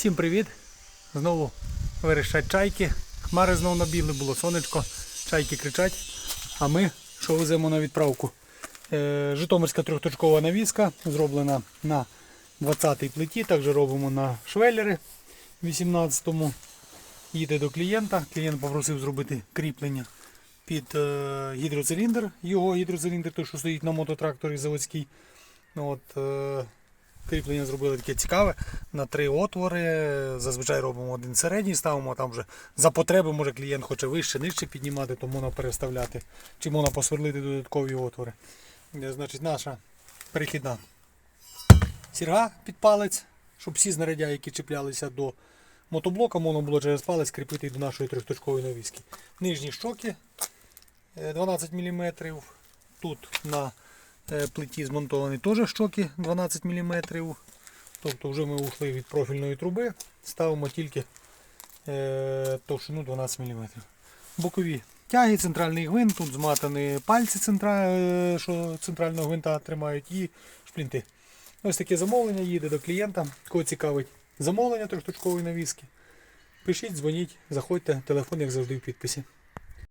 Всім привіт! Знову верещать чайки. Хмари знову набігли, було сонечко, чайки кричать. А ми що веземо на відправку? Е, Житомирська трьохточкова навіска, зроблена на 20-й плиті, також робимо на швеллери 18-му. Їде до клієнта. Клієнт попросив зробити кріплення під е, гідроциліндр. Його гідроциліндр, той, що стоїть на мототракторі заводський. От, е, кріплення зробили таке цікаве на три отвори. Зазвичай робимо один середній, ставимо там вже за потреби, може клієнт хоче вище, нижче піднімати, то можна переставляти. Чи можна посверлити додаткові отвори. Е, Значить, наша перехідна сірга під палець, щоб всі знаряддя, які чіплялися до мотоблока, можна було через палець кріпити до нашої трьохточкової навіски. Нижні щоки е, 12 мм. Тут на е, плиті змонтовані теж щоки 12 мм. Тобто вже ми ушли від профільної труби, ставимо тільки е, товщину 12 мм. Бокові тяги, центральний гвинт, тут зматані пальці, центра, е, що центрального гвинта тримають, і шплінти. Ось таке замовлення їде до клієнта. Кого цікавить замовлення трьохточкової навіски. Пишіть, дзвоніть, заходьте, телефон, як завжди, в підписі.